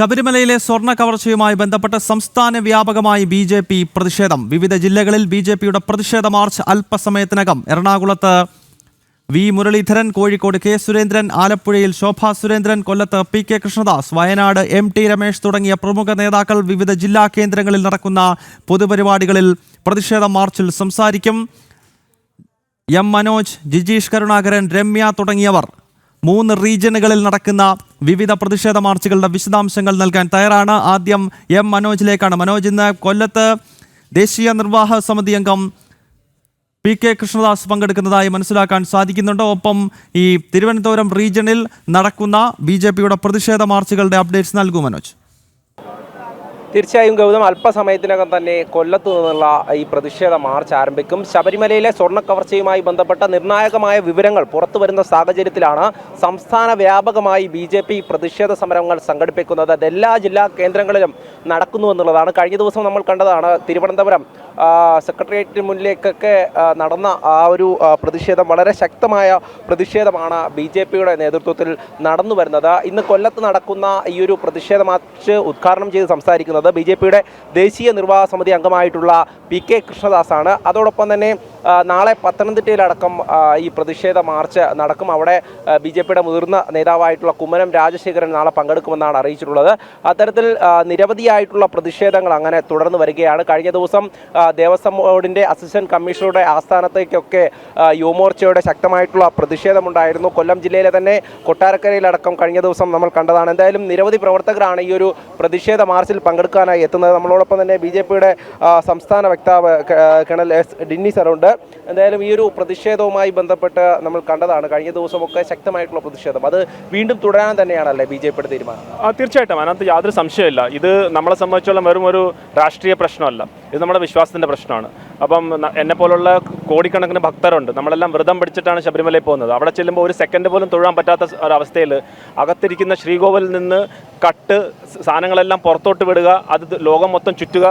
ശബരിമലയിലെ സ്വർണ കവർച്ചയുമായി ബന്ധപ്പെട്ട് സംസ്ഥാന വ്യാപകമായി ബി ജെ പി പ്രതിഷേധം. വിവിധ ജില്ലകളിൽ ബി ജെ പിയുടെ പ്രതിഷേധ മാർച്ച് അല്പസമയത്തിനകം എറണാകുളത്ത് വി മുരളീധരൻ കോഴിക്കോട് കെ സുരേന്ദ്രൻ ആലപ്പുഴയിൽ ശോഭാ സുരേന്ദ്രൻ കൊല്ലത്ത് P K Krishnadas Wayanad M T Ramesh തുടങ്ങിയ പ്രമുഖ നേതാക്കൾ വിവിധ ജില്ലാ കേന്ദ്രങ്ങളിൽ നടക്കുന്ന പൊതുപരിപാടികളിൽ പ്രതിഷേധ മാർച്ചിൽ സംസാരിക്കും. എം മനോജ് ജിജീഷ് കരുണാകരൻ രമ്യ തുടങ്ങിയവർ. മൂന്ന് റീജിയനുകളിൽ നടക്കുന്ന വിവിധ പ്രതിഷേധ മാർച്ചുകളുടെ വിശദാംശങ്ങൾ നൽകാൻ തയ്യാറാണ്. ആദ്യം എം മനോജിലേക്കാണ്. മനോജ് ഇന്ന് കൊല്ലത്ത് ദേശീയ നിർവാഹ സമിതി അംഗം പി കെ കൃഷ്ണദാസ് പങ്കെടുക്കുന്നതായി മനസ്സിലാക്കാൻ സാധിക്കുന്നുണ്ട്. ഒപ്പം ഈ തിരുവനന്തപുരം റീജിയണിൽ നടക്കുന്ന ബി പ്രതിഷേധ മാർച്ചുകളുടെ അപ്ഡേറ്റ്സ് നൽകൂ മനോജ്. തീർച്ചയായും ഗൗതം അല്പസമയത്തിനകം തന്നെ കൊല്ലത്തു നിന്നുള്ള ഈ പ്രതിഷേധ മാർച്ച് ആരംഭിക്കും. ശബരിമലയിലെ സ്വർണ കവർച്ചയുമായി ബന്ധപ്പെട്ട നിർണായകമായ വിവരങ്ങൾ പുറത്തു വരുന്ന സാഹചര്യത്തിലാണ് സംസ്ഥാന വ്യാപകമായി ബി ജെ പി പ്രതിഷേധ സമരങ്ങൾ സംഘടിപ്പിക്കുന്നത്. അത് എല്ലാ ജില്ലാ കേന്ദ്രങ്ങളിലും നടക്കുന്നു എന്നുള്ളതാണ് കഴിഞ്ഞ ദിവസം നമ്മൾ കണ്ടതാണ് തിരുവനന്തപുരം സെക്രട്ടേറിയറ്റിന് മുന്നിലേക്കൊക്കെ നടന്ന ആ ഒരു പ്രതിഷേധം വളരെ ശക്തമായ പ്രതിഷേധമാണ് ബി ജെ പിയുടെ നേതൃത്വത്തിൽ നടന്നു വരുന്നത്. ഇന്ന് കൊല്ലത്ത് നടക്കുന്ന ഈ ഒരു പ്രതിഷേധ മാർച്ച് ഉദ്ഘാടനം ചെയ്ത് സംസാരിക്കുന്നത് ബി ജെ പിയുടെ ദേശീയ നിർവാഹ സമിതി അംഗമായിട്ടുള്ള പി കെ കൃഷ്ണദാസാണ്. അതോടൊപ്പം തന്നെ നാളെ പത്തനംതിട്ടയിലടക്കം ഈ പ്രതിഷേധ മാർച്ച് നടക്കും. അവിടെ ബി ജെ പിയുടെ മുതിർന്ന നേതാവായിട്ടുള്ള കുമ്മനം രാജശേഖരൻ നാളെ പങ്കെടുക്കുമെന്നാണ് അറിയിച്ചിട്ടുള്ളത്. അത്തരത്തിൽ നിരവധിയായിട്ടുള്ള പ്രതിഷേധങ്ങൾ അങ്ങനെ തുടർന്ന് വരികയാണ്. കഴിഞ്ഞ ദിവസം ദേവസ്വം ബോർഡിന്റെ അസിസ്റ്റന്റ് കമ്മീഷണറുടെ ആസ്ഥാനത്തേക്കൊക്കെ യുവമോർച്ചയുടെ ശക്തമായിട്ടുള്ള പ്രതിഷേധമുണ്ടായിരുന്നു. കൊല്ലം ജില്ലയിലെ തന്നെ കൊട്ടാരക്കരയിലടക്കം കഴിഞ്ഞ ദിവസം നമ്മൾ കണ്ടതാണ്. എന്തായാലും നിരവധി പ്രവർത്തകരാണ് ഈ ഒരു പ്രതിഷേധ മാർച്ചിൽ പങ്കെടുക്കാനായി എത്തുന്നത്. നമ്മളോടൊപ്പം തന്നെ ബി ജെ പിയുടെ സംസ്ഥാന വക്താവ് കേണൽ എസ് ഡിന്നി സറുണ്ട്. എന്തായാലും ഈ ഒരു പ്രതിഷേധവുമായി ബന്ധപ്പെട്ട് നമ്മൾ കണ്ടതാണ് കഴിഞ്ഞ ദിവസമൊക്കെ ശക്തമായിട്ടുള്ള പ്രതിഷേധം. അത് വീണ്ടും തുടരാൻ തന്നെയാണല്ലേ ബി ജെ പിയുടെ തീരുമാനം? തീർച്ചയായിട്ടും. അതിനകത്ത് യാതൊരു സംശയമില്ല ഇത് നമ്മളെ സംബന്ധിച്ചോളം വെറും ഒരു രാഷ്ട്രീയ പ്രശ്നമല്ല. ഇത് നമ്മുടെ വിശ്വാസത്തിന്റെ പ്രശ്നമാണ്. അപ്പം എന്നെപ്പോലുള്ള എന്നെ പോലുള്ള കോടിക്കണക്കിന് ഭക്തരുണ്ട്. നമ്മളെല്ലാം വ്രതം പിടിച്ചിട്ടാണ് ശബരിമലയിൽ പോകുന്നത്. അവിടെ ചെല്ലുമ്പോൾ ഒരു സെക്കൻഡ് പോലും തൊഴാൻ പറ്റാത്ത ഒരവസ്ഥയിൽ അകത്തിരിക്കുന്ന ശ്രീകോവിലിൽ നിന്ന് കട്ട് സാധനങ്ങളെല്ലാം പുറത്തോട്ട് വിടുക അത് ലോകം മൊത്തം ചുറ്റുക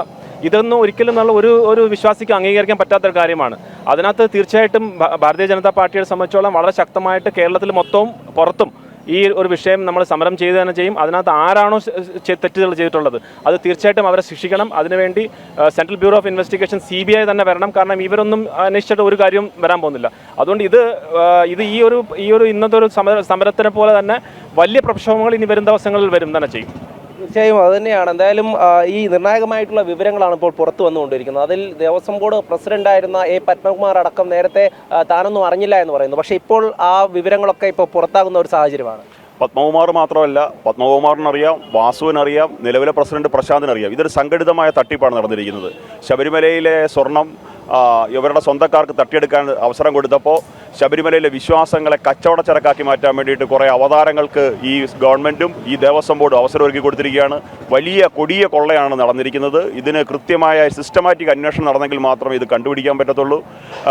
ഇതൊന്നും ഒരിക്കലും നമ്മൾ ഒരു ഒരു വിശ്വാസിക്ക് അംഗീകരിക്കാൻ പറ്റാത്ത ഒരു കാര്യമാണ്. അതിനകത്ത് തീർച്ചയായിട്ടും ഭാരതീയ ജനതാ പാർട്ടിയെ സംബന്ധിച്ചോളം വളരെ ശക്തമായിട്ട് കേരളത്തിൽ മൊത്തവും പുറത്തും ഈ ഒരു വിഷയം നമ്മൾ സമരം ചെയ്തു തന്നെ ചെയ്യും. അതിനകത്ത് ആരാണോ തെറ്റുകൾ ചെയ്തിട്ടുള്ളത് അത് തീർച്ചയായിട്ടും അവരെ ശിക്ഷിക്കണം. അതിനുവേണ്ടി central bureau of investigation C B I തന്നെ വരണം. കാരണം ഇവരൊന്നും അന്വേഷിച്ചിട്ട് ഒരു കാര്യവും വരാൻ പോകുന്നില്ല. അതുകൊണ്ട് ഇത് ഇത് ഈ ഒരു ഈ ഒരു ഇന്നത്തെ ഒരു സമര സമരത്തിനെ പോലെ തന്നെ വലിയ പ്രക്ഷോഭങ്ങൾ ഇനി വരും ദിവസങ്ങളിൽ വരും തന്നെ ചെയ്യും. തീർച്ചയായും അത് തന്നെയാണ്. എന്തായാലും ഈ നിർണായകമായിട്ടുള്ള വിവരങ്ങളാണ് ഇപ്പോൾ പുറത്തു വന്നുകൊണ്ടിരിക്കുന്നത്. അതിൽ ദേവസ്വം ബോർഡ് പ്രസിഡന്റായിരുന്ന എ പത്മകുമാർ അടക്കം നേരത്തെ താനൊന്നും അറിഞ്ഞില്ല എന്ന് പറയുന്നു. പക്ഷേ ഇപ്പോൾ ആ വിവരങ്ങളൊക്കെ ഇപ്പോൾ പുറത്താകുന്ന ഒരു സാഹചര്യമാണ്. പത്മകുമാർ മാത്രമല്ല പത്മകുമാറിനറിയാം വാസുവിനറിയാം നിലവിലെ പ്രസിഡന്റ് പ്രശാന്തിനറിയാം. ഇതൊരു സംഘടിതമായ തട്ടിപ്പാണ് നടന്നിരിക്കുന്നത്. ശബരിമലയിലെ സ്വർണം ഇവരുടെ സ്വന്തക്കാർക്ക് തട്ടിയെടുക്കാൻ അവസരം കൊടുത്തപ്പോൾ ശബരിമലയിലെ വിശ്വാസങ്ങളെ കച്ചവട ചരക്കാക്കി മാറ്റാൻ വേണ്ടിയിട്ട് കുറേ അവതാരങ്ങൾക്ക് ഈ ഗവൺമെന്റും ഈ ദേവസ്വം ബോർഡും അവസരം ഒരുക്കി കൊടുത്തിരിക്കുകയാണ്. വലിയ കൊടിയ കൊള്ളയാണ് നടന്നിരിക്കുന്നത്. ഇതിന് കൃത്യമായ സിസ്റ്റമാറ്റിക് അന്വേഷണം നടന്നെങ്കിൽ മാത്രമേ ഇത് കണ്ടുപിടിക്കാൻ പറ്റത്തുള്ളൂ.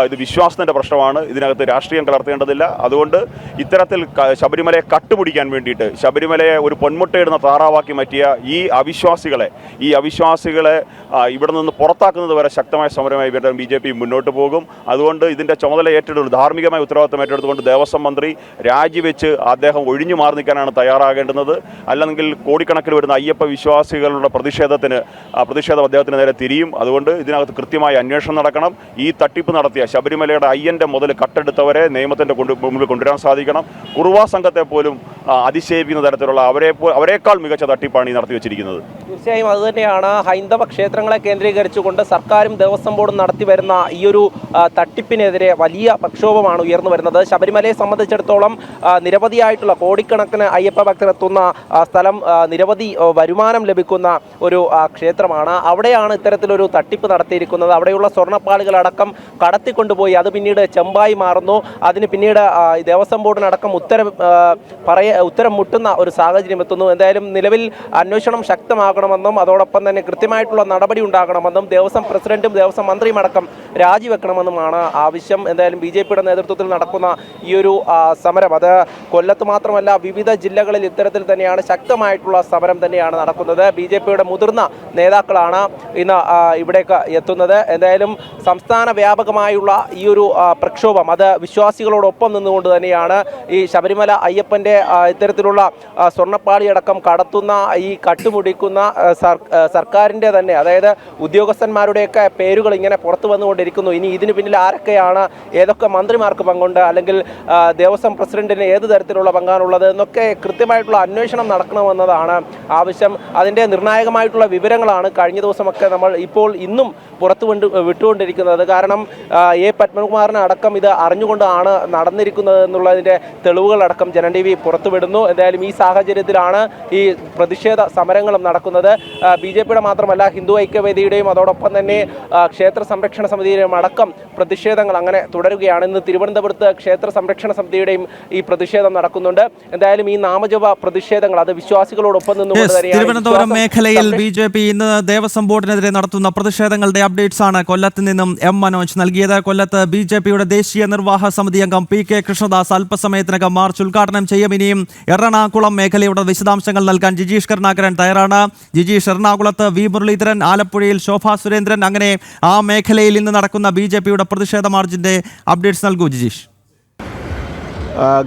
ഇത് വിശ്വാസത്തിന്റെ പ്രശ്നമാണ്. ഇതിനകത്ത് രാഷ്ട്രീയം കലർത്തേണ്ടതില്ല. അതുകൊണ്ട് ഇത്തരത്തിൽ ശബരിമലയെ കട്ടുപിടിക്കാൻ വേണ്ടിയിട്ട് ശബരിമലയെ ഒരു പൊന്മുട്ടയിടുന്ന താറാവാക്കി മാറ്റിയ ഈ അവിശ്വാസികളെ ഈ അവിശ്വാസികളെ ഇവിടെ നിന്ന് പുറത്താക്കുന്നത് വരെ ശക്തമായ സമരമായി ബി ജെ പി മുന്നോട്ട് പോകും. അതുകൊണ്ട് ഇതിന്റെ ചുമതല ഏറ്റെടുത്തു ധാർമ്മികമായ ഉത്തരവാദിത്തം ഏറ്റെടുത്തുകൊണ്ട് ദേവസ്വം മന്ത്രി രാജിവെച്ച് അദ്ദേഹം ഒഴിഞ്ഞു മാറി നിൽക്കാനാണ് തയ്യാറാകേണ്ടുന്നത് അല്ലെങ്കിൽ കോടിക്കണക്കിന് വരുന്ന അയ്യപ്പ വിശ്വാസികളുടെ പ്രതിഷേധത്തിന് പ്രതിഷേധം അദ്ദേഹത്തിന് നേരെ തിരിയും. അതുകൊണ്ട് ഇതിനകത്ത് കൃത്യമായ അന്വേഷണം നടക്കണം. ഈ തട്ടിപ്പ് നടത്തിയ ശബരിമലയുടെ അയ്യന്റെ മുതൽ കട്ടെടുത്തവരെ നിയമത്തിന്റെ കൊണ്ട് മുമ്പിൽ കൊണ്ടുവരാൻ സാധിക്കണം. കുറുവാ സംഘത്തെ പോലും അതിശയിപ്പിക്കുന്ന തരത്തിലുള്ള അവരെ അവരെക്കാൾ മികച്ച തട്ടിപ്പാണ് ഈ നടത്തി വെച്ചിരിക്കുന്നത്. തീർച്ചയായും അതുതന്നെയാണ് ഹൈന്ദവ ക്ഷേത്രങ്ങളെ കേന്ദ്രീകരിച്ചുകൊണ്ട് സർക്കാരും ദേവസ്വം ബോർഡും നടത്തി വരുന്ന ഈ ഒരു തട്ടിപ്പിനെതിരെ വലിയ പ്രക്ഷോഭമാണ് ഉയർന്നു വരുന്നത്. ശബരിമലയെ സംബന്ധിച്ചിടത്തോളം നിരവധിയായിട്ടുള്ള കോടിക്കണക്കിന് അയ്യപ്പ ഭക്തർ എത്തുന്ന സ്ഥലം നിരവധി വരുമാനം ലഭിക്കുന്ന ഒരു ക്ഷേത്രമാണ്. അവിടെയാണ് ഇത്തരത്തിലൊരു തട്ടിപ്പ് നടത്തിയിരിക്കുന്നത്. അവിടെയുള്ള സ്വർണപ്പാളികളടക്കം കടത്തിക്കൊണ്ടുപോയി. അത് പിന്നീട് ചെമ്പായി മാറുന്നു. അതിന് പിന്നീട് ദേവസ്വം ബോർഡിനടക്കം ഉത്തരം പറയ ഉത്തരം മുട്ടുന്ന ഒരു സാഹചര്യം എത്തുന്നു. എന്തായാലും നിലവിൽ അന്വേഷണം ശക്തമാകണമെന്നും അതോടൊപ്പം തന്നെ കൃത്യമായിട്ടുള്ള നടപടി ഉണ്ടാകണമെന്നും ദേവസ്വം പ്രസിഡന്റും ദേവസ്വം മന്ത്രിയും അടക്കം രാജിവെക്കണമെന്നുമാണ് ആവശ്യം. എന്തായാലും ബി ജെ പിയുടെ നേതൃത്വത്തിൽ നടക്കുന്ന ഈ ഒരു സമരം. അത് കൊല്ലത്ത് മാത്രമല്ല വിവിധ ജില്ലകളിൽ ഇത്തരത്തിൽ തന്നെയാണ് ശക്തമായിട്ടുള്ള സമരം തന്നെയാണ് നടക്കുന്നത്. ബി ജെ പിയുടെ മുതിർന്ന നേതാക്കളാണ് ഇന്ന് ഇവിടേക്ക് എത്തുന്നത്. എന്തായാലും സംസ്ഥാന വ്യാപകമായുള്ള ഈ ഒരു പ്രക്ഷോഭം അത് വിശ്വാസികളോടൊപ്പം നിന്നുകൊണ്ട് തന്നെയാണ് ഈ ശബരിമല അയ്യപ്പന്റെ ഇത്തരത്തിലുള്ള സ്വർണപ്പാളിയടക്കം കടത്തുന്ന ഈ കട്ടുമുടിക്കുന്ന സർക്കാരിന്റെ തന്നെ അതായത് ഉദ്യോഗസ്ഥന്മാരുടെയൊക്കെ പേരുകൾ ഇങ്ങനെ പുറത്തു വന്നുകൊണ്ടിരിക്കുന്നു ഇനി ഇതിന് പിന്നിൽ ആരൊക്കെയാണ് ഏതൊക്കെ മന്ത്രിമാർക്ക് പങ്കുണ്ട് അല്ലെങ്കിൽ ദേവസ്വം പ്രസിഡന്റിന് ഏത് തരത്തിലുള്ള പങ്കാണുള്ളത് എന്നൊക്കെ കൃത്യമായിട്ടുള്ള അന്വേഷണം നടക്കണമെന്നതാണ് ആവശ്യം. അതിന്റെ നിർണായകമായിട്ടുള്ള വിവരങ്ങളാണ് കഴിഞ്ഞ ദിവസമൊക്കെ നമ്മൾ ഇപ്പോൾ ഇന്നും പുറത്തു കൊണ്ട് വിട്ടുകൊണ്ടിരിക്കുന്നത്. കാരണം എ പത്മകുമാറിനെ അടക്കം ഇത് അറിഞ്ഞുകൊണ്ടാണ് നടന്നിരിക്കുന്നത് എന്നുള്ളതിന്റെ തെളിവുകളടക്കം ജനൻ ടി വി പുറത്തുവിടുന്നു. എന്തായാലും ഈ സാഹചര്യത്തിലാണ് ഈ പ്രതിഷേധ സമരങ്ങളും നടക്കുന്നത്. ബി ജെ പിയുടെ മാത്രമല്ല ഹിന്ദു ഐക്യവേദിയുടെയും അതോടൊപ്പം തന്നെ ക്ഷേത്ര സംരക്ഷണ സമിതിയുടെയും അടക്കം പ്രതിഷേധങ്ങൾ അങ്ങനെ തുടരുകയാണ്. ഇന്ന് തിരുവനന്തപുരത്ത് ക്ഷേത്ര സംരക്ഷണ സമിതിയുടെയും ഈ പ്രതിഷേധം നടക്കുന്നുണ്ട്. എന്തായാലും ഈ നാമജപ പ്രതിഷേധങ്ങൾ അത് വിശ്വാസികളോടൊപ്പം നിന്നുകൊണ്ട് തന്നെയാണ്. തിരുവനന്തപുരം മേഖലയിൽ ബി ജെ പി ഇന്ന് ദേവസ്വം ബോർഡിനെതിരെ നടത്തുന്ന പ്രതിഷേധങ്ങളുടെ അപ്ഡേറ്റ്സ് ആണ് കൊല്ലത്ത് നിന്നും എം മനോജ് നൽകിയത്. കൊല്ലത്ത് ബി ജെ പിയുടെ ദേശീയ നിർവാഹക സമിതി അംഗം പി കെ കൃഷ്ണദാസ് അല്പസമയത്തിനകം മാർച്ച് ഉദ്ഘാടനം ചെയ്യും. ഇനിയും എറണാകുളം മേഖലയുടെ വിശദാംശങ്ങൾ നൽകാൻ ജിജീഷ് കരുണാകരൻ തയ്യാറാണ്. ജിജീഷ് എറണാകുളത്ത് വി മുരളീധരൻ ആലപ്പുഴയിൽ ശോഭാ സുരേന്ദ്രൻ അങ്ങനെ ആ മേഖലയിൽ ഇന്ന് നടക്കുന്ന ബി ജെ പിയുടെ പ്രതിഷേധ മാർജിന്റെ അപ്ഡേറ്റ്സ് നൽകൂ ജിജീഷ്.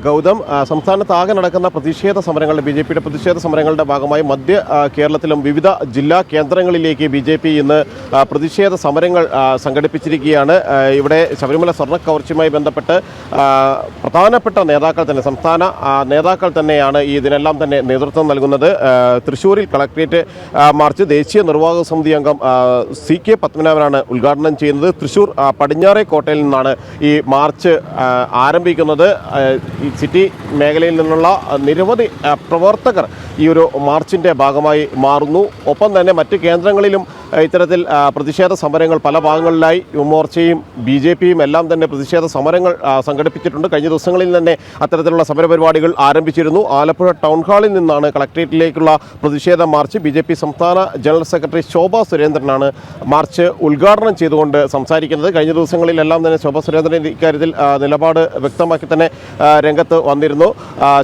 ഗൗതം സംസ്ഥാനത്താകെ നടക്കുന്ന പ്രതിഷേധ സമരങ്ങളുടെ ബി ജെ പിയുടെ പ്രതിഷേധ സമരങ്ങളുടെ ഭാഗമായി മധ്യ കേരളത്തിലും വിവിധ ജില്ലാ കേന്ദ്രങ്ങളിലേക്ക് ബി ജെ പി ഇന്ന് പ്രതിഷേധ സമരങ്ങൾ സംഘടിപ്പിച്ചിരിക്കുകയാണ്. ഇവിടെ ശബരിമല സ്വർണ കവർച്ചയുമായി ബന്ധപ്പെട്ട് പ്രധാനപ്പെട്ട നേതാക്കൾ തന്നെ സംസ്ഥാന നേതാക്കൾ തന്നെയാണ് ഈ ഇതിനെല്ലാം തന്നെ നേതൃത്വം നൽകുന്നത്. തൃശ്ശൂരിൽ കളക്ട്രേറ്റ് മാർച്ച് ദേശീയ നിർവാഹക സമിതി അംഗം സി കെ പത്മനാഭനാണ് ഉദ്ഘാടനം ചെയ്യുന്നത്. തൃശ്ശൂർ പടിഞ്ഞാറേ കോട്ടയിൽ നിന്നാണ് ഈ മാർച്ച് ആരംഭിക്കുന്നത്. ഈ സിറ്റി മേഖലയിൽ നിന്നുള്ള നിരവധി പ്രവർത്തകർ ഈ ഒരു മാർച്ചിന്റെ ഭാഗമായി മാറുന്നു. ഒപ്പം തന്നെ മറ്റ് കേന്ദ്രങ്ങളിലും ഇത്തരത്തിൽ പ്രതിഷേധ സമരങ്ങൾ പല ഭാഗങ്ങളിലായി യുവമോർച്ചയും ബി ജെ പിയും എല്ലാം തന്നെ പ്രതിഷേധ സമരങ്ങൾ സംഘടിപ്പിച്ചിട്ടുണ്ട്. കഴിഞ്ഞ ദിവസങ്ങളിൽ തന്നെ അത്തരത്തിലുള്ള സമരപരിപാടികൾ ആരംഭിച്ചിരുന്നു. ആലപ്പുഴ ടൗൺ ഹാളിൽ നിന്നാണ് കളക്ട്രേറ്റിലേക്കുള്ള പ്രതിഷേധ മാർച്ച്. ബി സംസ്ഥാന ജനറൽ സെക്രട്ടറി ശോഭ സുരേന്ദ്രനാണ് മാർച്ച് ഉദ്ഘാടനം ചെയ്തുകൊണ്ട് സംസാരിക്കുന്നത്. കഴിഞ്ഞ ദിവസങ്ങളിലെല്ലാം തന്നെ ശോഭ സുരേന്ദ്രൻ ഇക്കാര്യത്തിൽ നിലപാട് വ്യക്തമാക്കി തന്നെ രംഗത്ത് വന്നിരുന്നു.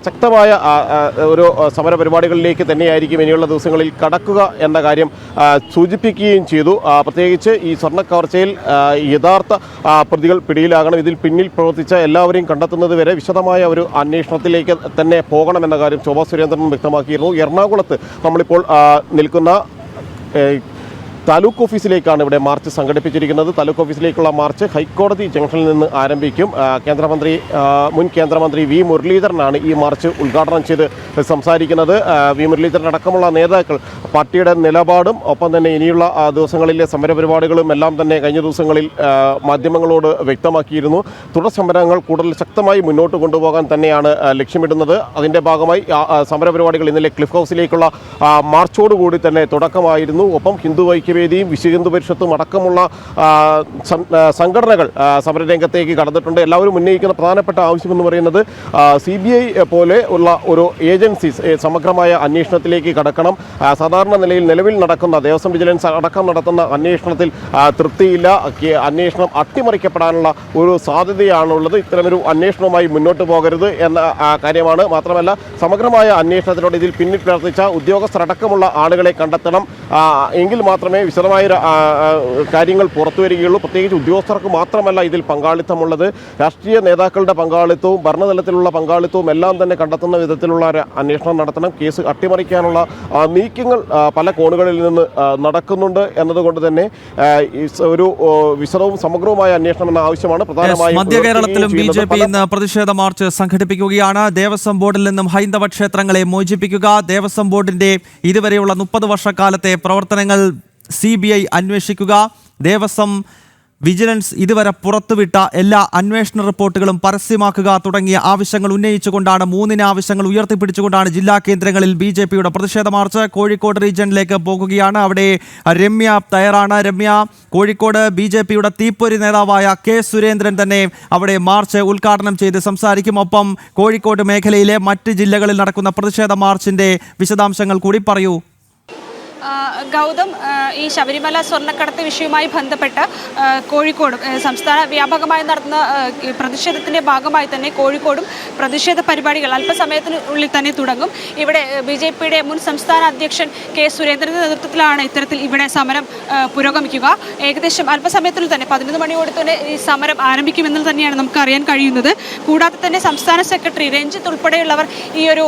ശക്തമായ ഒരു സമരപരിപാടികളിലേക്ക് തന്നെയായിരിക്കും ഇനിയുള്ള ദിവസങ്ങളിൽ കടക്കുക എന്ന കാര്യം ആ, സൂചിപ്പിക്കുകയും ചെയ്തു. പ്രത്യേകിച്ച് ഈ സ്വർണ കവർച്ചയിൽ യഥാർത്ഥ പ്രതികൾ പിടിയിലാകണം. ഇതിൽ പിന്നിൽ പ്രവർത്തിച്ച എല്ലാവരെയും കണ്ടെത്തുന്നത് വരെ വിശദമായ ഒരു അന്വേഷണത്തിലേക്ക് തന്നെ പോകണമെന്ന കാര്യം ശോഭാ സുരേന്ദ്രൻ വ്യക്തമാക്കിയിരുന്നു. എറണാകുളത്ത് നമ്മളിപ്പോൾ നിൽക്കുന്ന താലൂക്ക് ഓഫീസിലേക്കാണ് ഇവിടെ മാർച്ച് സംഘടിപ്പിച്ചിരിക്കുന്നത്. താലൂക്ക് ഓഫീസിലേക്കുള്ള മാർച്ച് ഹൈക്കോടതി ജംഗ്ഷനിൽ നിന്ന് ആരംഭിക്കും. കേന്ദ്രമന്ത്രി മുൻ കേന്ദ്രമന്ത്രി വി മുരളീധരനാണ് ഈ മാർച്ച് ഉദ്ഘാടനം ചെയ്ത് സംസാരിക്കുന്നത്. വി മുരളീധരൻ അടക്കമുള്ള നേതാക്കൾ പാർട്ടിയുടെ നിലപാടും ഒപ്പം തന്നെ ഇനിയുള്ള ദിവസങ്ങളിലെ സമരപരിപാടികളും എല്ലാം തന്നെ കഴിഞ്ഞ ദിവസങ്ങളിൽ മാധ്യമങ്ങളോട് വ്യക്തമാക്കിയിരുന്നു. തുടർ സമരങ്ങൾ കൂടുതൽ ശക്തമായി മുന്നോട്ട് കൊണ്ടുപോകാൻ തന്നെയാണ് ലക്ഷ്യമിടുന്നത്. അതിന്റെ ഭാഗമായി സമരപരിപാടികൾ ഇന്നലെ ക്ലിഫ് ഹൗസിലേക്കുള്ള മാർച്ചോടുകൂടി തന്നെ തുടക്കമായിരുന്നു. ഒപ്പം ഹിന്ദു ഐക്യവേദിയും വിശ്വഹിന്ദു പരിഷത്തും അടക്കമുള്ള സംഘടനകൾ സമരരംഗത്തേക്ക് കടന്നിട്ടുണ്ട്. എല്ലാവരും ഉന്നയിക്കുന്ന പ്രധാനപ്പെട്ട ആവശ്യമെന്ന് പറയുന്നത് സി ബി ഐ പോലെ ഉള്ള ഒരു ഏജൻസീസ് സമഗ്രമായ അന്വേഷണത്തിലേക്ക് കടക്കണം. സാധാരണ നിലയിൽ നിലവിൽ നടക്കുന്ന ദേവസ്വം വിജിലൻസ് അടക്കം നടത്തുന്ന അന്വേഷണത്തിൽ തൃപ്തിയില്ല. അന്വേഷണം അട്ടിമറിക്കപ്പെടാനുള്ള ഒരു സാധ്യതയാണുള്ളത്. ഇത്തരമൊരു അന്വേഷണവുമായി മുന്നോട്ട് പോകരുത് എന്ന കാര്യമാണ്. മാത്രമല്ല സമഗ്രമായ അന്വേഷണത്തിലൂടെ ഇതിൽ പിന്നിൽ പ്രവർത്തിച്ച ഉദ്യോഗസ്ഥരടക്കമുള്ള ആളുകളെ കണ്ടെത്തണം. എങ്കിൽ മാത്രമേ വിശദമായ കാര്യങ്ങൾ പുറത്തു വരികയുള്ളൂ. പ്രത്യേകിച്ച് ഉദ്യോഗസ്ഥർക്ക് മാത്രമല്ല ഇതിൽ പങ്കാളിത്തമുള്ളത്. രാഷ്ട്രീയ നേതാക്കളുടെ പങ്കാളിത്തവും ഭരണതലത്തിലുള്ള പങ്കാളിത്തവും എല്ലാം തന്നെ കണ്ടെത്തുന്ന വിധത്തിലുള്ള ഒരു അന്വേഷണം നടത്തണം. കേസ് അട്ടിമറിക്കാനുള്ള നീക്കങ്ങൾ പല കോണുകളിൽ നിന്ന് നടക്കുന്നുണ്ട് എന്നതുകൊണ്ട് തന്നെ ഒരു വിശദവും സമഗ്രവുമായ അന്വേഷണം എന്ന ആവശ്യമാണ്. പ്രധാനമായും മധ്യ കേരളത്തിലും ബി ജെ പി ഇന്ന് പ്രതിഷേധ മാർച്ച് സംഘടിപ്പിക്കുകയാണ്. ദേവസ്വം ബോർഡിൽ നിന്നും ഹൈന്ദവ ക്ഷേത്രങ്ങളെ മോചിപ്പിക്കുക. ദേവസ്വം ബോർഡിന്റെ ഇതുവരെയുള്ള മുപ്പത് വർഷക്കാലത്തെ പ്രവർത്തനങ്ങൾ സി ബി ഐ അന്വേഷിക്കുക. ദേവസ്വം വിജിലൻസ് ഇതുവരെ പുറത്തുവിട്ട എല്ലാ അന്വേഷണ റിപ്പോർട്ടുകളും പരസ്യമാക്കുക തുടങ്ങിയ ആവശ്യങ്ങൾ ഉന്നയിച്ചുകൊണ്ടാണ് മൂന്നിന് ആവശ്യങ്ങൾ ഉയർത്തിപ്പിടിച്ചുകൊണ്ടാണ് ജില്ലാ കേന്ദ്രങ്ങളിൽ ബി ജെ പിയുടെ പ്രതിഷേധ മാർച്ച് കോഴിക്കോട് റീജിയനിലേക്ക് പോകുകയാണ്. അവിടെ രമ്യ തയ്യാറാണ്. രമ്യ കോഴിക്കോട് ബി ജെ പിയുടെ തീപ്പൊരി നേതാവായ കെ സുരേന്ദ്രൻ തന്നെ അവിടെ മാർച്ച് ഉദ്ഘാടനം ചെയ്ത് സംസാരിക്കും. ഒപ്പം കോഴിക്കോട് മേഖലയിലെ മറ്റ് ജില്ലകളിൽ നടക്കുന്ന പ്രതിഷേധ മാർച്ചിന്റെ വിശദാംശങ്ങൾ കൂടി പറയൂ. ഗൗതം ഈ ശബരിമല സ്വർണക്കടത്ത് വിഷയവുമായി ബന്ധപ്പെട്ട് കോഴിക്കോടും സംസ്ഥാന വ്യാപകമായി നടന്ന പ്രതിഷേധത്തിന്റെ ഭാഗമായി തന്നെ കോഴിക്കോടും പ്രതിഷേധ പരിപാടികൾ അല്പസമയത്തിനുള്ളിൽ തന്നെ തുടങ്ങും. ഇവിടെ ബി ജെ പിയുടെ മുൻ സംസ്ഥാന അധ്യക്ഷൻ കെ സുരേന്ദ്രന്റെ നേതൃത്വത്തിലാണ് ഇത്തരത്തിൽ ഇവിടെ സമരം പുരോഗമിക്കുക. ഏകദേശം അല്പസമയത്തിൽ തന്നെ പതിനൊന്ന് മണിയോടെ തന്നെ ഈ സമരം ആരംഭിക്കുമെന്ന് തന്നെയാണ് നമുക്ക് അറിയാൻ കഴിയുന്നത്. കൂടാതെ തന്നെ സംസ്ഥാന സെക്രട്ടറി രഞ്ജിത്ത് ഉൾപ്പെടെയുള്ളവർ ഈ ഒരു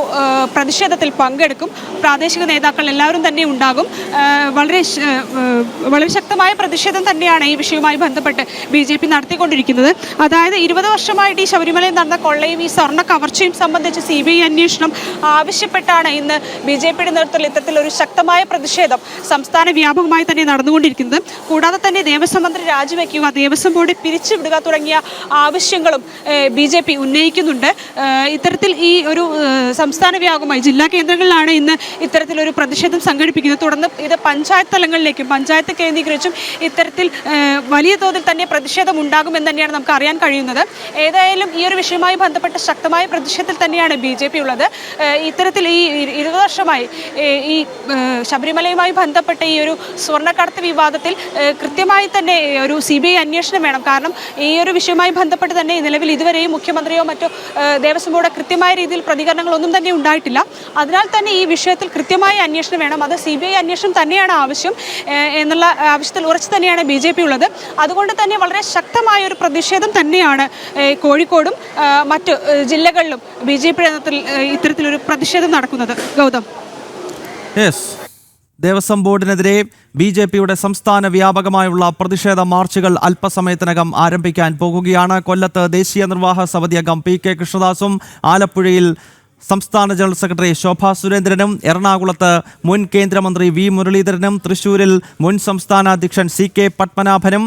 പ്രതിഷേധത്തിൽ പങ്കെടുക്കും. പ്രാദേശിക നേതാക്കൾ എല്ലാവരും തന്നെ ഉണ്ടാകും. ആ, വളരെ വളരെ ശക്തമായ പ്രതിഷേധം തന്നെയാണ് ഈ വിഷയവുമായി ബന്ധപ്പെട്ട് ബി ജെ പി നടത്തിക്കൊണ്ടിരിക്കുന്നത്. അതായത് ഇരുപത് വർഷമായിട്ട് ഈ ശബരിമലയിൽ നടന്ന കൊള്ളയും ഈ സ്വർണ കവർച്ചയും സംബന്ധിച്ച് സി ബി ഐ അന്വേഷണം ആവശ്യപ്പെട്ടാണ് ഇന്ന് ബി ജെ പിയുടെ നേതൃത്വത്തിൽ ഇത്തരത്തിൽ ഒരു ശക്തമായ പ്രതിഷേധം സംസ്ഥാന വ്യാപകമായി തന്നെ നടന്നുകൊണ്ടിരിക്കുന്നത്. കൂടാതെ തന്നെ ദേവസ്വം മന്ത്രി രാജിവെക്കുക ദേവസ്വം ബോർഡ് പിരിച്ചുവിടുക തുടങ്ങിയ ആവശ്യങ്ങളും ബി ജെ പി ഉന്നയിക്കുന്നുണ്ട്. ഇത്തരത്തിൽ ഈ ഒരു സംസ്ഥാന വ്യാപകമായി ജില്ലാ കേന്ദ്രങ്ങളിലാണ് ഇന്ന് ഇത്തരത്തിലൊരു പ്രതിഷേധം സംഘടിപ്പിക്കുന്നത്. തുടർന്ന് ഇത് പഞ്ചായത്ത് തലങ്ങളിലേക്കും പഞ്ചായത്ത് കേന്ദ്രീകരിച്ചും ഇത്തരത്തിൽ വലിയ തോതിൽ തന്നെ പ്രതിഷേധം ഉണ്ടാകുമെന്ന് തന്നെയാണ് നമുക്ക് അറിയാൻ കഴിയുന്നത്. ഏതായാലും ഈ ഒരു വിഷയവുമായി ബന്ധപ്പെട്ട ശക്തമായ പ്രതിഷേധത്തിൽ തന്നെയാണ് ബി ജെ പി ഉള്ളത്. ഇത്തരത്തിൽ ഈ ഇരു- ഇരുപത് വർഷമായി ഈ ശബരിമലയുമായി ബന്ധപ്പെട്ട ഈ ഒരു സ്വർണക്കടത്ത് വിവാദത്തിൽ കൃത്യമായി തന്നെ ഒരു സി ബി ഐ അന്വേഷണം വേണം. കാരണം ഈ ഒരു വിഷയവുമായി ബന്ധപ്പെട്ട് തന്നെ നിലവിൽ ഇതുവരെയും മുഖ്യമന്ത്രിയോ മറ്റോ ദേവസ്വം ബോർഡ് കൃത്യമായ രീതിയിൽ പ്രതികരണങ്ങളൊന്നും തന്നെ ഉണ്ടായിട്ടില്ല. അതിനാൽ തന്നെ ഈ വിഷയത്തിൽ കൃത്യമായ അന്വേഷണം വേണം. അത് സി ബി ഐ അന്വേഷണം തന്നെയാണ് ആവശ്യം എന്നുള്ള ആവശ്യത്തിൽ ഉറച്ചു തന്നെയാണ് ബി ജെ പി ഉള്ളത്. അതുകൊണ്ട് തന്നെ വളരെ ശക്തമായ ഒരു പ്രതിഷേധം തന്നെയാണ് കോഴിക്കോടും മറ്റ് ജില്ലകളിലും ബി ജെ പി നേതൃത്വത്തിൽ ഇത്തരത്തിലൊരു പ്രതിഷേധം നടക്കുന്നത്. ഗൗതം. യെസ്. ദേവസ്വം ബോർഡിനെതിരെ ബി ജെ പിയുടെ സംസ്ഥാന വ്യാപകമായുള്ള പ്രതിഷേധ മാർച്ചുകൾ അല്പസമയത്തിനകം ആരംഭിക്കാൻ പോകുകയാണ്. കൊല്ലത്ത് ദേശീയ നിർവാഹക സമിതി അംഗം പി കെ കൃഷ്ണദാസും ആലപ്പുഴയിൽ സംസ്ഥാന ജനറൽ സെക്രട്ടറി ശോഭാ സുരേന്ദ്രനും എറണാകുളത്ത് മുൻ കേന്ദ്രമന്ത്രി വി മുരളീധരനും തൃശൂരിൽ മുൻ സംസ്ഥാന അധ്യക്ഷൻ സി കെ പത്മനാഭനും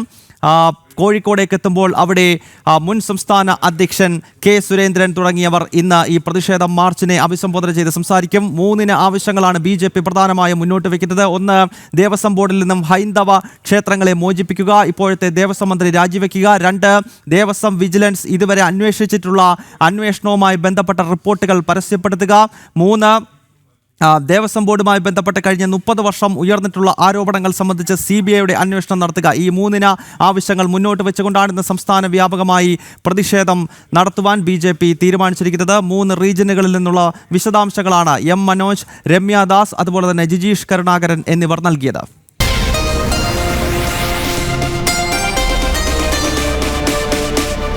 കോഴിക്കോടേക്ക് എത്തുമ്പോൾ അവിടെ മുൻ സംസ്ഥാന അധ്യക്ഷൻ കെ സുരേന്ദ്രൻ തുടങ്ങിയവർ ഇന്ന് ഈ പ്രതിഷേധ മാർച്ചിനെ അഭിസംബോധന ചെയ്ത് സംസാരിക്കും. മൂന്നിന് ആവശ്യങ്ങളാണ് ബി ജെ പി പ്രധാനമായും മുന്നോട്ട് വയ്ക്കുന്നത് ഒന്ന് ദേവസ്വം ബോർഡിൽ നിന്നും ഹൈന്ദവ ക്ഷേത്രങ്ങളെ മോചിപ്പിക്കുക. ഇപ്പോഴത്തെ ദേവസ്വം മന്ത്രി രാജിവെക്കുക. രണ്ട് ദേവസ്വം വിജിലൻസ് ഇതുവരെ അന്വേഷിച്ചിട്ടുള്ള അന്വേഷണവുമായി ബന്ധപ്പെട്ട റിപ്പോർട്ടുകൾ പരസ്യപ്പെടുത്തുക. മൂന്ന് ദേവസ്വം ബോർഡുമായി ബന്ധപ്പെട്ട് കഴിഞ്ഞ മുപ്പത് വർഷം ഉയർന്നിട്ടുള്ള ആരോപണങ്ങൾ സംബന്ധിച്ച് സി ബി ഐയുടെ അന്വേഷണം നടത്തുക. ഈ മൂന്നിന ആവശ്യങ്ങൾ മുന്നോട്ട് വെച്ചുകൊണ്ടാണ് ഇന്ന് സംസ്ഥാന വ്യാപകമായി പ്രതിഷേധം നടത്തുവാൻ ബി ജെ പി തീരുമാനിച്ചിരിക്കുന്നത്. മൂന്ന് റീജിയനുകളിൽ നിന്നുള്ള വിശദാംശങ്ങളാണ് എം മനോജ് രമ്യ ദാസ് അതുപോലെ തന്നെ ജിജീഷ് കരുണാകരൻ എന്നിവർ നൽകിയത്.